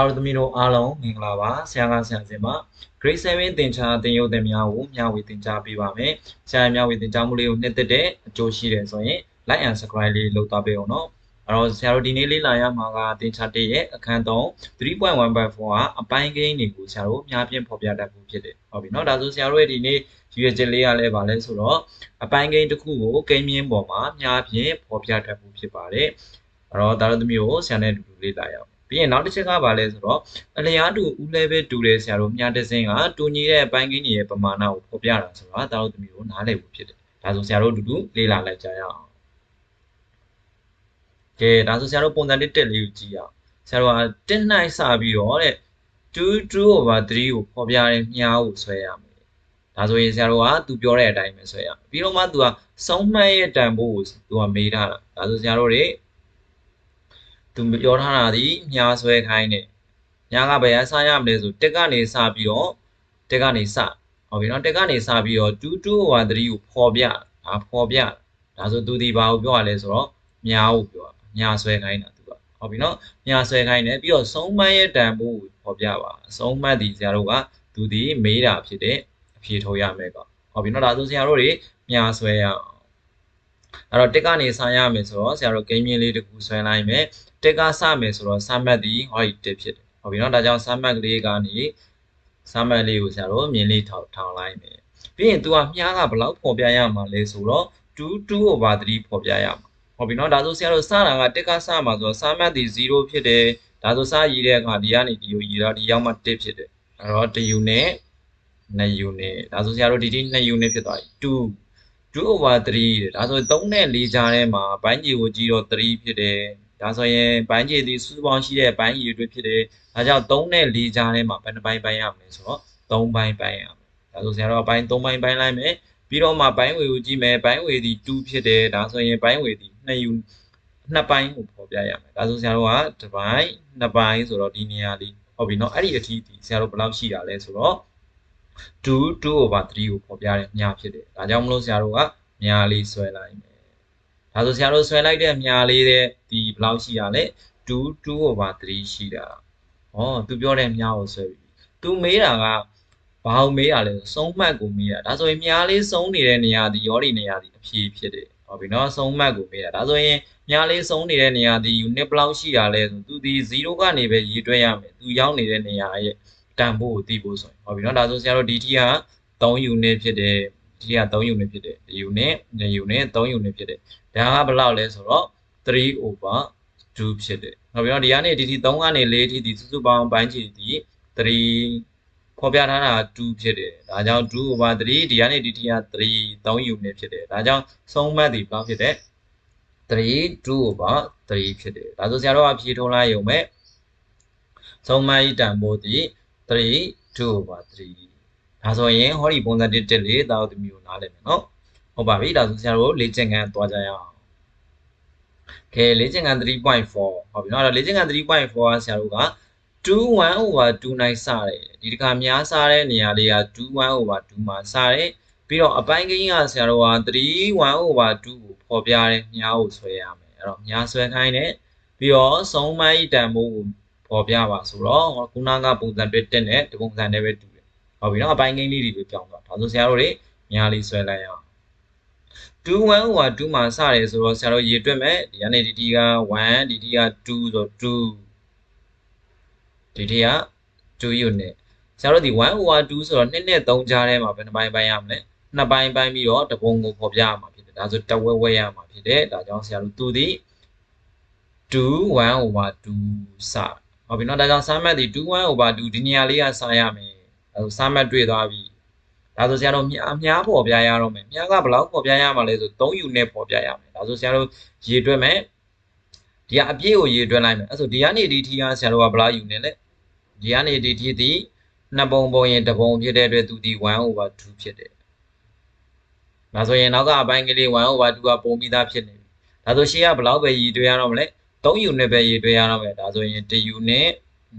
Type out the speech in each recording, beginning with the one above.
တာရသမီတို့အားလုံးမင်္ဂလာပါဆရာကဆရာစင်ပါ grade 7သင်ချာသင်ယူသင်များကိုမျှဝေသင်ကြားပေးပါမယ်ဆရာမျှဝေသင်ကြားမှုလေးကိုနှစ်သက်တဲ့အကျိုးရှိတယ်ဆိုရင် like and subscribe လေးလုပ်သွားပေးအောင်နော်အဲ့တော့ဆရာတို့ဒီနေ့လေးလာရမှာကသင်ချာ1ရဲ့အခန်း3 3.1.4ကအပိုင်းကိန်းတွေကိုဆရာတို့များပြင်းဖော်ပြတတ်ဖို့ဖြစ်တယ်ဟုတ်ပြီနော်ဒါဆိုဆရာတို့ရဲ့ဒီနေ့ရည်ရွယ်ချက်လေးကလည်းဗာလဲဆိုတော့အပိုင်းကိန်းတစ်ခုကိုကိန်းမြင့်ပေါ်မှာများပြင်းဖော်ပြတတ်ဖို့ဖြစ်ပါတယ်အဲ့တော့ဒါတို့သမီးကိုဆရာနဲ့အတူတူလေးလာရအောင် ပြီးရင်နောက်တစ်ချက်ကဘာလဲဆိုတော့အလျားတူဦး level တူတဲ့ဆရာတို့မြားတစင်းကတူညီတဲ့အပိုင်းကိန်းကြီးရဲ့ပမာဏကိုဖော်ပြတာဆိုတော့ဒါတို့သမီးကိုနားလည်ဖို့ဖြစ်တယ်ဒါဆိုဆရာတို့အတူတူလေ့လာလိုက်ကြရအောင်ကဲဒါဆိုဆရာတို့ပုံစံတစ်တက်လေးကိုကြည့်အောင်ဆရာတို့က1နိုင်စပြီးတော့တဲ့2 2 over 3ကိုဖော်ပြတဲ့မြားကိုဆွဲရမယ်ဒါဆိုရင်ဆရာတို့ကသူပြောတဲ့အတိုင်းပဲဆွဲရမယ်ပြီးတော့မှသူကစုံမှတ်ရဲ့တန်ဖိုးကိုသူကမေးထားတာဒါဆိုဆရာတို့တွေ သူပြောထားတာဒီညာဆွဲခိုင်းတယ်ညာကဘယ်အစားရမလဲဆိုတက်ကနေစပြီးတော့တက်ကနေစဟုတ်ပြီနော်တက်ကနေစပြီးတော့2 2 over 3ကိုဖော်ပြဒါဖော်ပြဒါဆိုသူဒီဘာကိုပြောရလဲဆိုတော့ညာကိုပြောညာဆွဲခိုင်းတာသူကဟုတ်ပြီနော်ညာဆွဲခိုင်းတယ်ပြီးတော့ဆုံးမရဲ့တန်ဖိုးကိုဖော်ပြပါဆုံးမဒီဆရာတို့ကသူဒီမေးတာဖြစ်တဲ့အဖြေထုတ်ရမယ်ကောဟုတ်ပြီနော်ဒါဆိုဆရာတို့တွေညာဆွဲရအောင် အဲ့တော့တက်ကနေစရမယ်ဆိုတော့ဆရာတို့ဂိမ်းမြင်းလေးတစ်ခုဆွဲလိုက်မယ်တက်ကစမယ်ဆိုတော့စမ်းမတ်ဒီဟောဒီတက်ဖြစ်တယ်ဟုတ်ပြီနော်ဒါကြောင့်စမ်းမတ်ကလေးကနေစမ်းမတ်လေးကိုဆရာတို့မြင်းလေးထောက်ထောင်လိုက်မယ်ပြီးရင် तू ကမြားကဘယ်လောက်ပေါ်ပြရမှာလဲဆိုတော့2 2 over 3ပေါ်ပြရမှာဟုတ်ပြီနော်ဒါဆိုဆရာတို့စတာကတက်ကစမှာဆိုတော့စမ်းမတ်ဒီ0ဖြစ်တယ်ဒါဆိုစရည်တဲ့အခါဒီကနေဒီကိုရည်တော့ဒီရောက်မှ1ဖြစ်တယ်အဲ့တော့1 unit 2 unit ဒါဆိုဆရာတို့ဒီဒီ2 unit ဖြစ်သွားပြီ2 2 over 3ဒါဆို3နဲ့4ကြားထဲမှာဘိုင်းကြီးကိုကြည့်တော့3ဖြစ်တယ်ဒါဆိုရင်ဘိုင်းကြီးဒီစုစုပေါင်းရှိတဲ့ဘိုင်းကြီးတွေဖြစ်တယ်ဒါကြောင့်3နဲ့4ကြားထဲမှာဘယ်နှပိုင်းပိုင်းရမလဲဆိုတော့3ပိုင်းပိုင်းရမယ်ဒါဆိုဆရာတို့အပိုင်း3ပိုင်းပိုင်းလိုက်မယ်ပြီးတော့မှဘိုင်းဝေကိုကြည့်မယ်ဘိုင်းဝေဒီ2ဖြစ်တယ်ဒါဆိုရင်ဘိုင်းဝေဒီ2ယူနှစ်ပိုင်းကိုပေါ်ပြရမယ်ဒါဆိုဆရာတို့ကတစ်ပိုင်းနှစ်ပိုင်းဆိုတော့ဒီနေရာလေးဟုတ်ပြီနော်အဲ့ဒီအထိဒီဆရာတို့ဘယ်လောက်ရှိတာလဲဆိုတော့ 2 2 over 3ကိုပေါ်ပြတဲ့မြားဖြစ်တယ်ဒါကြောင့်မလို့ဆရာတို့ကမြားလေးဆွဲလိုက်မယ်ဒါဆိုဆရာတို့ဆွဲလိုက်တဲ့မြားလေးတဲ့ဒီဘယ်လောက်ရှိတာလဲ2 2 over 3ရှိတာဟောသူပြောတဲ့မြားကိုဆွဲပြီသူမေးတာကဘာကိုမေးတာလဲစုံမှတ်ကိုမေးတာဒါဆိုရင်မြားလေးစုံနေတဲ့နေရာဒီရောဒီနေရာဒီအဖြေဖြစ်တယ်ဟုတ်ပြီနော်စုံမှတ်ကိုမေးတာဒါဆိုရင်မြားလေးစုံနေတဲ့နေရာဒီ unit ဘယ်လောက်ရှိတာလဲဆိုသူဒီ0ကနေပဲရေးတွက်ရမယ်သူရောက်နေတဲ့နေရာရဲ့ တန်ဖိုးကိုသိဖို့ဆိုရင်ဟုတ်ပြီနော်ဒါဆိုဆရာတို့ဒီထိက3 unit ဖြစ်တယ်ဒီက3 unit ဖြစ်တယ်ဒီ unit 2 unit 3 unit ဖြစ်တယ်ဒါကဘယ်လောက်လဲဆိုတော့3 over 2ဖြစ်တယ်ဟုတ်ပြီနော်ဒီကနေဒီထိ3ကနေ4ထိဒီစုစုပေါင်းပိုင်းချီဒီ3ဖော်ပြထားတာ2ဖြစ်တယ်ဒါကြောင့်2 over 3ဒီကနေဒီထိက3 3 unit ဖြစ်တယ်ဒါကြောင့်ဆုံးမှတ်ဒီဘယ်လောက်ဖြစ်တယ်3 2 over 3ဖြစ်တယ်ဒါဆိုဆရာတို့ကဖြေထုံးလိုက်ရုံပဲဆုံးမဤတန်ဖိုးဒီ 3 2 over 3ဒါဆိုရင်ဟောဒီပုံစံတစ်တက်လေးတာတို့သမီးကိုနားလည်မယ်နော်ဟုတ်ပါပြီဒါဆိုဆရာတို့လေ့ကျင့်ခန်းသွားကြရအောင်ကဲလေ့ကျင့်ခန်း3.4ဟုတ်ပြီနော်အဲ့တော့လေ့ကျင့်ခန်း3.4ကဆရာတို့က21 over 29စတယ်ဒီတခါများစားတဲ့နေရာလေးက21 over 2မှာစတယ်ပြီးတော့အပိုင်းကိန်းကဆရာတို့က31 over 2ကိုဖော်ပြတဲ့မြားကိုဆွဲရမယ်အဲ့တော့မြားဆွဲခိုင်းတယ်ပြီးတော့ဆုံးမိုင်းတန်ဖိုးကို ဖော်ပြပါဆိုတော့ခုနကပုံစံတွေတက်တဲ့ဒီပုံစံနဲ့ပဲတူတယ်ဟုတ်ပြီနော်အပိုင်းကိန်းလေးတွေပဲပြောင်းသွားဒါဆိုဆရာတို့တွေမြားလေးဆွဲလိုက်အောင်2 1 over 2မှာစတယ်ဆိုတော့ဆရာတို့ရေတွက်မယ်ဒီကနေဒီဒီက1ဒီဒီက2ဆို2ဒီဒီက2 unit ဆရာတို့ဒီ1 over 2ဆိုတော့2နဲ့3ကြားထဲမှာဘယ်နှပိုင်းပိုင်းရမလဲနှစ်ပိုင်းပိုင်းပြီးတော့တပုံကိုပေါ်ပြရမှာဖြစ်တယ်ဒါဆိုတဝဲဝဲရမှာဖြစ်တယ်ဒါကြောင့်ဆရာတို့သူဒီ2 1 over 2စ ဟုတ်ပြီနော်ဒါကြောင့် sum map ဒီ21 over 2ဒီနေရာလေးကစာရမယ်အဲ sum map တွေ့သွားပြီဒါဆိုဆရာတို့အများပေါ်ပြရတော့မယ်မြားကဘယ်လောက်ပေါ်ပြရမှာလဲဆို3 unit ပေါ်ပြရမယ်ဒါဆိုဆရာတို့ရေတွက်မယ်ဒီကအပြည့်ကိုရေတွက်လိုက်မယ်အဲဆိုဒီကနေဒီထီကဆရာတို့ကဘယ်လောက် unit လဲဒီကနေဒီထီဒီနှစ်ပုံပုံရင်တစ်ပုံဖြစ်တဲ့အတွက်သူဒီ1 over 2ဖြစ်တယ်ဒါဆိုရင်နောက်ကအပိုင်းကလေး1 over 2ကပုံပြီးသားဖြစ်နေပြီဒါဆိုရှေ့ကဘယ်လောက်ပဲရေတွက်ရတော့မလဲ 3 unit ပဲရည်တွဲရတော့မယ်ဒါဆိုရင်1 unit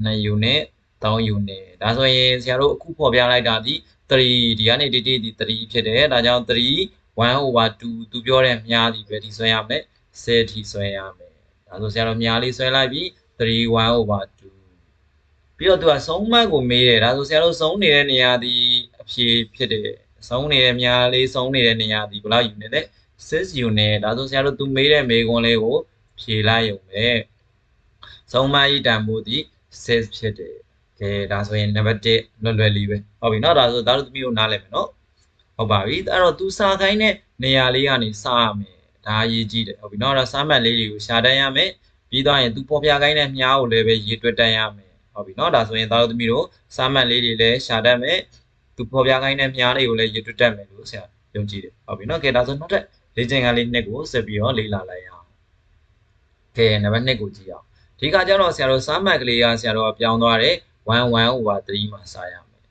2 unit 3 unit ဒါဆိုရင်ဆရာတို့အခုဖော်ပြလိုက်တာဒီ3ဒီကနေဒီဒီဒီ3ဖြစ်တယ်ဒါကြောင့်3 1 over 2သူပြောတဲ့မြားဒီပဲဒီဆွဲရမယ်10ထိဆွဲရမယ်ဒါဆိုဆရာတို့မြားလေးဆွဲလိုက်ပြီး3 1 over 2ပြီးတော့သူကဆုံးမတ်ကိုမေးတယ်ဒါဆိုဆရာတို့ဆုံးနေတဲ့နေရာဒီအဖြေဖြစ်တယ်ဆုံးနေတဲ့မြားလေးဆုံးနေတဲ့နေရာဒီဘယ်လောက်ယူနေလဲ6 unit ဒါဆိုဆရာတို့သူမေးတဲ့မေးခွန်းလေးကို ဖြေလိုက်ရုံပဲဆုံးမဤတန်ဖိုးဒီ6ဖြစ်တယ်ကဲဒါဆိုရင်နံပါတ်1လွယ်လွယ်လေးပဲဟုတ်ပြီเนาะဒါဆိုဒါတို့သမီးတို့နားလည်မယ်เนาะဟုတ်ပါပြီအဲ့တော့သူစာခိုင်းတဲ့နေရာလေးကနေစရမယ်ဒါအရေးကြီးတယ်ဟုတ်ပြီเนาะဒါစာမှတ်လေးတွေကိုရှာတန်းရမယ်ပြီးတော့ရင်သူပေါ်ပြခိုင်းတဲ့မြားကိုလည်းပဲရေးတွက်တန်းရမယ်ဟုတ်ပြီเนาะဒါဆိုရင်ဒါတို့သမီးတို့စာမှတ်လေးတွေလည်းရှာတတ်မယ်သူပေါ်ပြခိုင်းတဲ့မြားလေးကိုလည်းရေးတွက်တတ်မယ်လို့ဆရာယုံကြည်တယ်ဟုတ်ပြီเนาะကဲဒါဆိုနောက်ထပ်လေ့ကျင့်ခန်းလေးနှစ်ကိုဆက်ပြီးတော့လေ့လာလိုက်အောင် ကဲနံပါတ်2ကိုကြည့်အောင်ဒီကကြတော့ဆရာတို့စာမှတ်ကလေးကဆရာတို့ကပြောင်းသွားတယ်1 1 over 3မှာစာရမယ်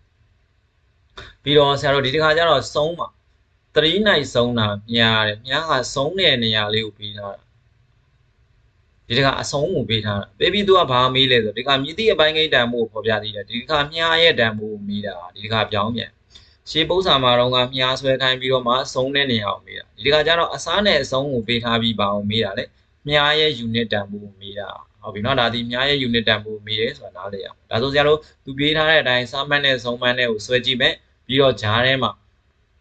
ပြီးတော့ဆရာတို့ဒီတစ်ခါကျတော့ဆုံးပါ3နိုင်ဆုံးတာမြားတယ်မြားကဆုံးတဲ့နေရာလေးကိုပေးထားတာဒီတစ်ခါအဆုံးကိုပေးထားတာပေးပြီးသူကဘာမေးလဲဆိုဒီတစ်ခါမြည်သည့်အပိုင်းကိန်းတန်မှုကိုဖော်ပြသေးတယ်ဒီတစ်ခါမြားရဲ့တန်မှုကိုမေးတာဒီတစ်ခါပြောင်းပြန်ရှေးပု္ပ္ပာမှာတော့ကမြားဆွဲခိုင်းပြီးတော့မှဆုံးတဲ့နေရာကိုမေးတာဒီတစ်ခါကျတော့အစားနဲ့အဆုံးကိုပေးထားပြီးပါအောင်မေးတာလေ မြားရဲ့ unit တန်မှုကိုမေးတာဟုတ်ပြီเนาะဒါဒီမြားရဲ့ unit တန်ဖိုးမေးတယ်ဆိုတာနားလည်အောင်ဒါဆိုဆရာတို့သူပြေးထားတဲ့အတိုင်းစာမှတ်နဲ့ဆုံးမှတ်နဲ့ကိုဆွဲကြည့်မယ်ပြီးတော့ဂျားထဲမှာ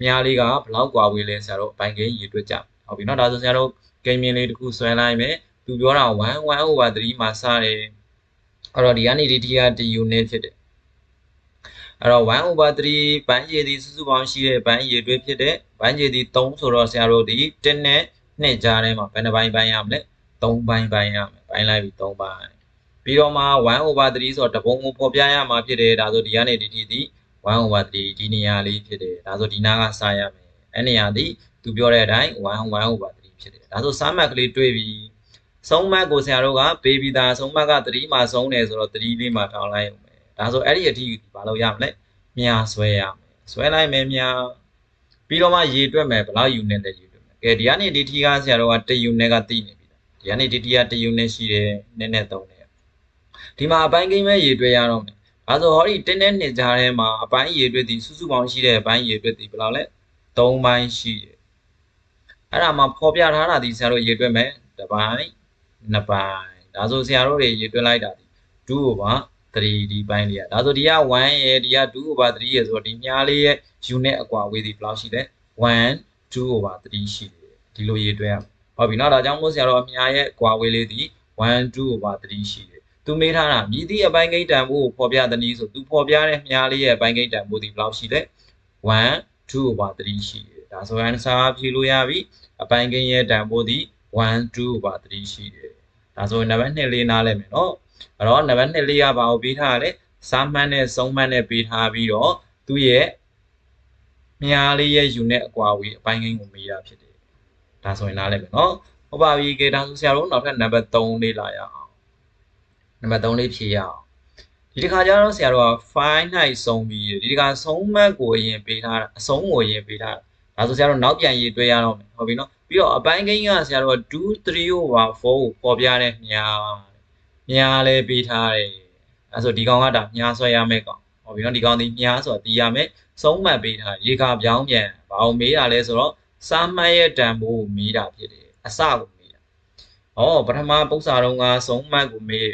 မြားလေးကဘလောက်ကွာဝေးလဲဆရာတို့အပိုင်ကိန်းရေတွက်ကြဟုတ်ပြီเนาะဒါဆိုဆရာတို့ကိန်းမြင်လေးတစ်ခုဆွဲလိုက်မယ်သူပြောတာ1 1 over 3မှာစတယ်အဲ့တော့ဒီကနေဒီတီက1 unit ဖြစ်တယ်အဲ့တော့1 over 3ဘန်းရေဒီစုစုပေါင်းရှိတဲ့ဘန်းရေတွဲဖြစ်တဲ့ဘန်းရေဒီ3ဆိုတော့ဆရာတို့ဒီ1နဲ့ 2ကြားထဲမှာဘယ်နှပိုင်းပိုင်းရမလဲ3ပိုင်းပိုင်းရမယ်ပိုင်းလိုက်ပြီး3ပိုင်းပြီးတော့မှ1 over 3ဆိုတော့တပုံကိုဖော်ပြရမှာဖြစ်တယ်ဒါဆိုဒီကနေဒီထိဒီ1 over 3ဒီနေရာလေးဖြစ်တယ်ဒါဆိုဒီနားကစရမယ်အဲ့နေရာဒီသူပြောတဲ့အတိုင်း1 1 over 3ဖြစ်တယ်ဒါဆိုစာမှတ်ကလေးတွေးပြီးဆုံးမတ်ကိုဆရာတို့ကပေးပြီးသားဆုံးမတ်က3မှာဆုံးတယ်ဆိုတော့3လေးမှာထောင်းလိုက်အောင်ပဲဒါဆိုအဲ့ဒီအထိဘာလို့ရမလဲမြာဆွဲရမယ်ဆွဲလိုက်မယ်မြာပြီးတော့မှရေတွက်မယ်ဘယ်လောက်ယူနေလဲရေတွ က်မယ်ကဲဒီကနေဒီထိကဆရာတို့က1ယူနေကသိနေဒီကနေဒီတီက1 unit ရှိတယ်နည်းနည်းသုံးတယ်ဒီမှာအပိုင်းကိန်းပဲရေတွဲရတော့မယ်ဒါဆိုဟောဒီတင်းနဲ့နှစ်ကြားထဲမှာအပိုင်းရေတွဲသည်စုစုပေါင်းရှိတဲ့အပိုင်းရေတွဲသည်ဘယ်လောက်လဲ3ပိုင်းရှိတယ်အဲ့ဒါမှဖော်ပြထားတာဒီဆရာတို့ရေတွဲမယ်တစ်ပိုင်းနှစ်ပိုင်းဒါဆိုဆရာတို့တွေရေတွဲလိုက်တာဒီ2 over 3ဒီပိုင်းလေးอ่ะဒါဆိုဒီက1ရယ်ဒီက2 over 3ရယ်ဆိုတော့ဒီညားလေးရဲ့ unit အကွာဝေးသည်ဘယ်လောက်ရှိလဲ1 2 over 3ရှိတယ်ဒီလိုရေတွဲရမယ်ဟုတ်ပြီနော်ဒါကြောင့်မို့ဆရာတော်အမြာရဲ့ကွာဝေးလေးဒီ1 2 over 3ရှိတယ်သူမေးထားတာမြည်သည့်အပိုင်းကိန်းတန်ဖိုးကိုဖော်ပြသည်နည်းဆိုသူဖော်ပြတဲ့မြားလေးရဲ့အပိုင်းကိန်းတန်ဖိုးဒီဘယ်လောက်ရှိလဲ1 2 over 3ရှိတယ်ဒါဆိုရင်စာဖြေလို့ရပြီအပိုင်းကိန်းရဲ့တန်ဖိုးဒီ1 2 over 3ရှိတယ်ဒါဆိုရင်နံပါတ်2လေးနားလဲမယ်နော်အဲ့တော့နံပါတ်2လေးကဘာကိုပေးထားရလဲစာမှတ်နဲ့စုံမှတ်နဲ့ပေးထားပြီးတော့သူ့ရဲ့ မြားလေးရဲ့ unit အကွာဝေးအပိုင်းကိန်းကိုမေးတာဖြစ်တယ်ဒါဆိုရင်နားလည်မယ်နော်ဟုတ်ပါပြီကဲဒါဆိုဆရာတို့နောက်ထပ်နံပါတ်3လေးလာရအောင်နံပါတ်3လေးဖြည့်ရအောင်ဒီတစ်ခါကျတော့ဆရာတို့က file ၌ဆုံးပြီးဒီတစ်ခါဆုံးမတ်ကိုအရင်ပေးထားတာအဆုံးကိုအရင်ပေးထားတာဒါဆိုဆရာတို့နောက်ပြန်ရေးတွဲရတော့မယ်ဟုတ်ပြီနော်ပြီးတော့အပိုင်းကိန်းကဆရာတို့က2 3 over 4ကိုပေါ်ပြတဲ့မြာမြာလည်းပေးထားတယ်အဲဆိုဒီကောင်ကဒါမြာဆွဲရမယ်ကောင်ဟုတ်ပြီနော်ဒီကောင်ဒီမြာဆိုတာတီးရမယ် ဆုံးမတ်ပေးထားရေခါပြောင်းပြန်ဘာအောင်မေးတာလဲဆိုတော့စာမှတ်ရဲ့တန်ဖိုးကိုမေးတာဖြစ်တယ်အစကိုမေးတာ။ဩပထမပု္ပ္ပာတုံးကဆုံးမှတ်ကိုမေး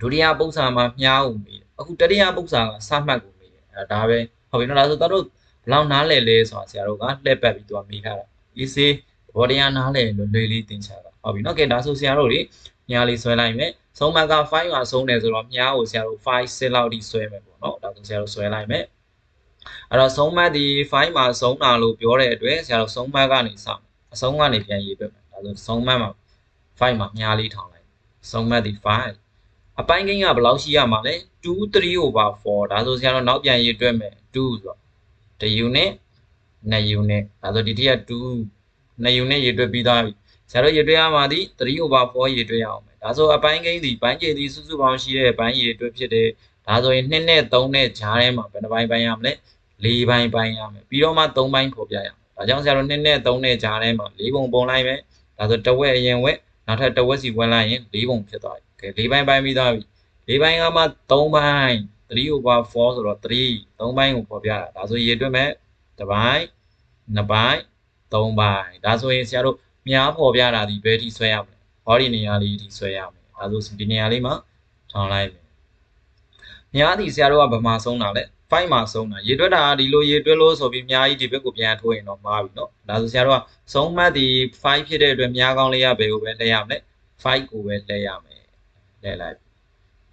ဒုတိယပု္ပ္ပာမှာမြားကိုမေးအခုတတိယပု္ပ္ပာကစာမှတ်ကိုမေးအဲဒါပဲဟုတ်ပြီနော်ဒါဆိုတို့ဘလောက်နားလဲလဲဆိုတာဆရာတို့ကလှည့်ပတ်ပြီးသူကမေးထားတာ။ easy ဘောတရားနားလဲလွယ်လွယ်လေးသင်ချတာ။ဟုတ်ပြီနော်ကဲဒါဆိုဆရာတို့တွေမြားလေးဆွဲလိုက်မယ်။ဆုံးမှတ်က5ကဆုံးတယ်ဆိုတော့မြားကိုဆရာတို့5 6လောက်ထိဆွဲမယ်ပေါ့နော်။ဒါဆိုဆရာတို့ဆွဲလိုက်မယ်။ အဲ့တော့ဆုံးမတ်ဒီ5မှာဆုံးတာလို့ပြောတဲ့အတွက်ဆရာတို့ဆုံးမတ်ကနေစအဆုံးကနေပြန်ရေးပြမယ်ဒါဆိုဆုံးမတ်မှာ5မှာမြားလေးထောင်လိုက်ဆုံးမတ်ဒီ5အပိုင်းကိန်းကဘယ်လောက်ရှိရမှာလဲ2 3 over 4ဒါဆိုဆရာတို့နောက်ပြန်ရေးတွက်မယ်2ဆိုတော့1 unit 2 unit ဒါဆိုဒီတိက2 2 unit ရေးတွက်ပြီးသားပြီဆရာတို့ရေးတွက်ရမှာဒီ3 over 4ရေးတွက်ရအောင်မယ်ဒါဆိုအပိုင်းကိန်းဒီပိုင်းကျည်ဒီစုစုပေါင်းရှိတဲ့ပိုင်းရေးတွက်ဖြစ်တယ် ဒါဆိုရင်2နဲ့3နဲ့ဂျားထဲမှာဘယ်နှပိုင်းပိုင်းရမလဲ၄ပိုင်းပိုင်းရမယ်ပြီးတော့မှ၃ပိုင်းဖော်ပြရမယ်ဒါကြောင့်ဆရာတို့2နဲ့3နဲ့ဂျားထဲမှာ၄ပုံပုံလိုက်မယ်ဒါဆိုတဝက်အရင်ဝက်နောက်ထပ်တဝက်စီဝင်လိုက်ရင်၄ပုံဖြစ်သွားပြီကဲ၄ပိုင်းပိုင်းပြီးသွားပြီ၄ပိုင်းကမှ3ပိုင်း3 over 4ဆိုတော့3 3ပိုင်းကိုဖော်ပြတာဒါဆိုရေတွက်မယ်တစ်ပိုင်းနှစ်ပိုင်းသုံးပိုင်းဒါဆိုရင်ဆရာတို့မြားဖော်ပြတာဒီဘယ်ထိဆွဲရမလဲဟောဒီနေရာလေးထိဆွဲရမယ်ဒါဆိုဒီနေရာလေးမှာထောင်လိုက် မယ် မြားဒီဆရာတို့ကဗမာဆုံးတာလဲ5မှာဆုံးတာရေတွက်တာကဒီလိုရေတွက်လို့ဆိုပြီးမြားကြီးဒီဘက်ကိုပြန်ထိုးရင်တော့မှားပြီเนาะဒါဆိုဆရာတို့ကဆုံးမှတ်ဒီ5ဖြစ်တဲ့အတွက်မြားကောင်းလေးရဘယ်ကိုပဲလဲရမလဲ5ကိုပဲလဲရမယ်လဲလိုက်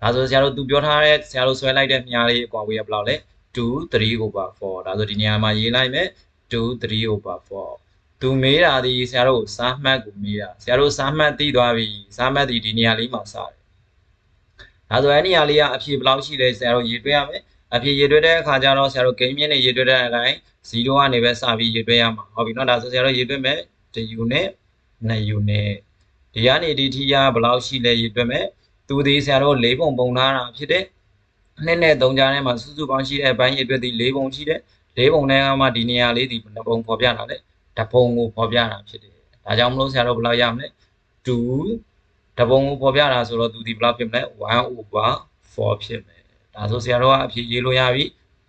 ဒါဆိုဆရာတို့သူပြောထားတဲ့ဆရာတို့ဆွဲလိုက်တဲ့မြားလေးအကွာဝေးကဘယ်လောက်လဲ2 3 over 4ဒါဆိုဒီနေရာမှာရေးလိုက်မယ်2 3 over 4သူမေးတာဒီဆရာတို့စားမှတ်ကိုမေးတာဆရာတို့စားမှတ်သိသွားပြီစားမှတ်ဒီဒီနေရာလေးမှာစားတယ် ဒါဆိုအဲ့နေရာလေးကအဖြေဘယ်လောက်ရှိလဲဆရာတို့ရေတွက်ရမယ်အဖြေရေတွက်တဲ့အခါကျတော့ဆရာတို့ဂိမ်းမြင့်နဲ့ရေတွက်တဲ့အတိုင်း0ကနေပဲစပြီးရေတွက်ရမှာဟုတ်ပြီနော်ဒါဆိုဆရာတို့ရေတွက်မယ်1 unit 2 unit ဒီကနေဒီထိရဘယ်လောက်ရှိလဲရေတွက်မယ်သူဒီဆရာတို့၄ပုံပုံထားတာဖြစ်တဲ့နှစ်နဲ့သုံးကြားထဲမှာစုစုပေါင်းရှိတဲ့ဘိုင်းရေတွက်သည်၄ပုံရှိတဲ့၄ပုံထဲမှာဒီနေရာလေးဒီနှစ်ပုံပေါ်ပြတာလေတစ်ပုံကိုပေါ်ပြတာဖြစ်တယ်ဒါကြောင့်မလို့ဆရာတို့ဘယ်လောက်ရမလဲ2 တပုံကိုပေါ်ပြတာဆိုတော့သူဒီဘယ်လောက်ဖြစ်မလဲ1 over 4ဖြစ်မယ်ဒါဆိုဆရာတို့ကအဖြေရေးလို့ရပြီ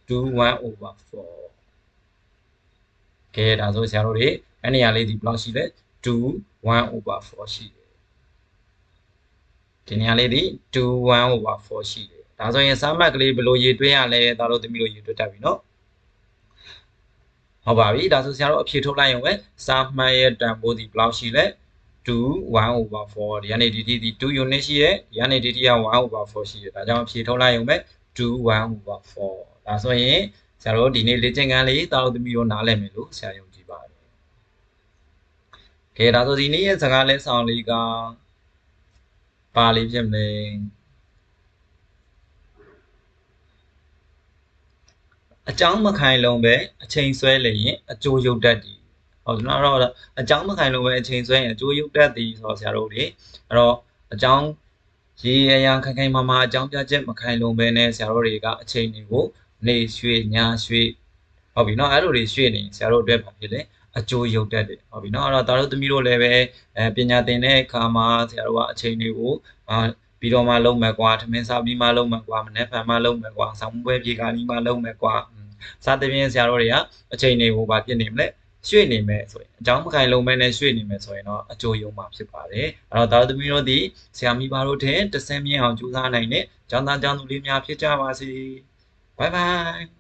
2 1 over 4ကဲဒါဆိုဆရာတို့တွေအဲ့နေရာလေးဒီဘယ်လောက်ရှိလဲ2 1 over 4ရှိတယ်ဒီနေရာလေးဒီ2 1 over 4ရှိတယ်ဒါဆိုရင်စမ်းမှတ်ကလေးဘယ်လိုရေးတွင်းရလဲဒါတို့သမီးတို့ရေးတွက်တတ်ပြီနော်ဟုတ်ပါပြီဒါဆိုဆရာတို့အဖြေထုတ်လိုက်ရင်ပဲစာမှတ်ရဲ့တန်ဖိုးဒီဘယ်လောက်ရှိလဲ2 1 over 4ဒီကနေဒီဒီဒီ2 unit ရှိရဲ့ဒီကနေဒီဒီက1 over 4ရှိရဲ့ဒါကြောင့်အဖြေထုတ်လိုက်ရင်ပဲ2 1 over 4ဒါဆိုရင်ဆရာတို့ဒီနေ့လေ့ကျင့်ခန်းလေးတာတို့သမီးတို့နားလည်မယ်လို့ဆရာယုံကြည်ပါတယ်ကဲဒါဆိုဒီနေ့ရဲ့စကားလဲဆောင်လေးကပါလေးဖြစ်မလဲအကြောင်းမခိုင်လုံးပဲအချိန်ဆွဲလျင်အကျိုးရုပ်တတ်သည် ဟုတ်ကျွန်တော်ကတော့အကြောင်းမခိုင်လို့ပဲအချိန်ဆွဲရင်အကျိုးရုပ်တက်သည်ဆိုတော့ဆရာတို့လေအဲ့တော့အကြောင်းရေအရာခိုင်ခိုင်မာမာအကြောင်းပြချက်မခိုင်လုံပဲနဲ့ဆရာတို့တွေကအချိန်တွေကိုနေရွှေညာရွှေဟုတ်ပြီနော်အဲ့လိုတွေရွှေ့နေဆရာတို့အတွက်ပါဖြစ်တယ်အကျိုးရုပ်တက်တယ်ဟုတ်ပြီနော်အဲ့တော့ဒါတို့သမီးတို့လည်းပဲအဲပညာသင်တဲ့အခါမှာဆရာတို့ကအချိန်တွေကိုပြီးတော့မှလုံးမယ်ကွာထမင်းစားပြီးမှလုံးမယ်ကွာမနေ့ဖန်မှလုံးမယ်ကွာဆောင်းပွဲပြေကားပြီးမှလုံးမယ်ကွာစသဖြင့်ဆရာတို့တွေကအချိန်တွေကိုပါပြည့်နေမလဲ ရွှေ့နေမယ်ဆိုရင်အကြောင်းမခိုင်လုံးမဲနဲ့ရွှေ့နေမယ်ဆိုရင်တော့အကျိုးရုံမှာဖြစ်ပါတယ်အဲ့တော့ဒါသမီးတို့ဒီဆရာမိဘတို့ထင်တဆင်းမြင့်အောင်ကြိုးစားနိုင်တဲ့ကျောင်းသားကျောင်းသူလေးများဖြစ်ကြပါစေဘိုင်ဘိုင်